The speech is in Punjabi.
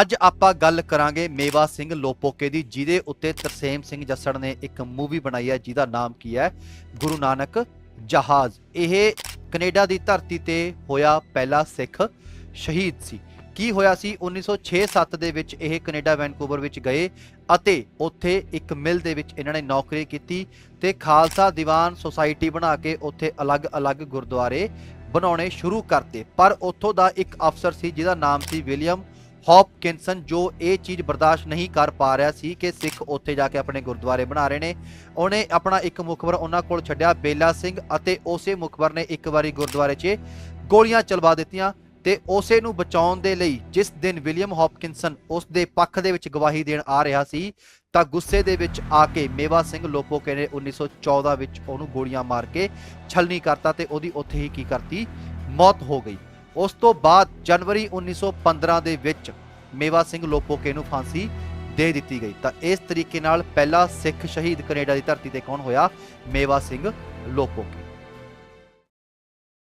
ਅੱਜ ਆਪਾਂ ਗੱਲ ਕਰਾਂਗੇ ਮੇਵਾ ਸਿੰਘ ਲੋਪੋਕੇ ਦੀ, ਜਿਹਦੇ ਉੱਤੇ ਤਰਸੇਮ ਸਿੰਘ ਜੱਸੜ ਨੇ ਇੱਕ ਮੂਵੀ ਬਣਾਈ ਹੈ, ਜਿਹਦਾ ਨਾਮ ਕੀ ਹੈ? ਗੁਰੂ ਨਾਨਕ ਜਹਾਜ਼। ਇਹ ਕੈਨੇਡਾ ਦੀ ਧਰਤੀ ਤੇ ਹੋਇਆ ਪਹਿਲਾ ਸਿੱਖ ਸ਼ਹੀਦ ਸੀ। ਕੀ ਹੋਇਆ ਸੀ? 1906-7 ਦੇ ਵਿੱਚ ਇਹ ਕੈਨੇਡਾ ਵੈਨਕੂਵਰ ਵਿੱਚ ਗਏ ਅਤੇ ਉੱਥੇ ਇੱਕ ਮਿਲ ਦੇ ਵਿੱਚ ਇਹਨਾਂ ਨੇ ਨੌਕਰੀ ਕੀਤੀ ਤੇ ਖਾਲਸਾ ਦੀਵਾਨ ਸੁਸਾਇਟੀ ਬਣਾ ਕੇ ਉੱਥੇ ਅਲੱਗ-ਅਲੱਗ ਗੁਰਦੁਆਰੇ ਬਣਾਉਣੇ ਸ਼ੁਰੂ ਕਰਤੇ। ਪਰ ਉੱਥੋਂ ਦਾ ਇੱਕ ਅਫਸਰ ਸੀ, ਜਿਹਦਾ ਨਾਮ ਸੀ ਵਿਲੀਅਮ ਹੌਪਕਿੰਸਨ ਜੋ ਇਹ ਚੀਜ਼ ਬਰਦਾਸ਼ਤ ਨਹੀਂ ਕਰ ਪਾ ਰਿਹਾ ਸੀ ਕਿ ਸਿੱਖ ਉੱਥੇ ਜਾ ਕੇ ਆਪਣੇ ਗੁਰਦੁਆਰੇ ਬਣਾ ਰਹੇ ਨੇ, ਉਹਨੇ ਆਪਣਾ ਇੱਕ ਮੁਖਬਰ ਉਹਨਾਂ ਕੋਲ ਛੱਡਿਆ, ਬੇਲਾ ਸਿੰਘ ਅਤੇ ਉਸੇ ਮੁਖਬਰ ਨੇ ਇੱਕ ਵਾਰੀ ਗੁਰਦੁਆਰੇ 'ਚ ਗੋਲੀਆਂ ਚਲਵਾ ਦਿੱਤੀਆਂ ਤੇ ਉਸੇ ਨੂੰ ਬਚਾਉਣ ਦੇ ਲਈ ਜਿਸ ਦਿਨ ਵਿਲੀਅਮ ਹੌਪਕਿੰਸਨ ਉਸ ਦੇ ਪੱਖ ਦੇ ਵਿੱਚ ਗਵਾਹੀ ਦੇਣ ਆ ਰਿਹਾ ਸੀ, ਤਾਂ ਗੁੱਸੇ ਦੇ ਵਿੱਚ ਆ ਕੇ ਮੇਵਾ ਸਿੰਘ ਲੋਪੋਕੇ ਨੇ 1914 ਵਿੱਚ ਉਹਨੂੰ ਗੋਲੀਆਂ ਮਾਰ ਕੇ ਛਲਨੀ ਕਰਤਾ ਤੇ ਉਹਦੀ ਉੱਥੇ ਹੀ ਕੀ ਕਰਤੀ? ਮੌਤ ਹੋ ਗਈ। ਉਸ ਤੋਂ ਬਾਅਦ ਜਨਵਰੀ 1915 ਦੇ ਵਿੱਚ ਮੇਵਾ ਸਿੰਘ ਲੋਪੋਕੇ ਨੂੰ ਫਾਂਸੀ ਦੇ ਦਿੱਤੀ ਗਈ। ਤਾਂ ਇਸ ਤਰੀਕੇ ਨਾਲ ਪਹਿਲਾ ਸਿੱਖ ਸ਼ਹੀਦ ਕੈਨੇਡਾ ਦੀ ਧਰਤੀ ਤੇ ਕੌਣ ਹੋਇਆ? ਮੇਵਾ ਸਿੰਘ ਲੋਪੋਕੇ।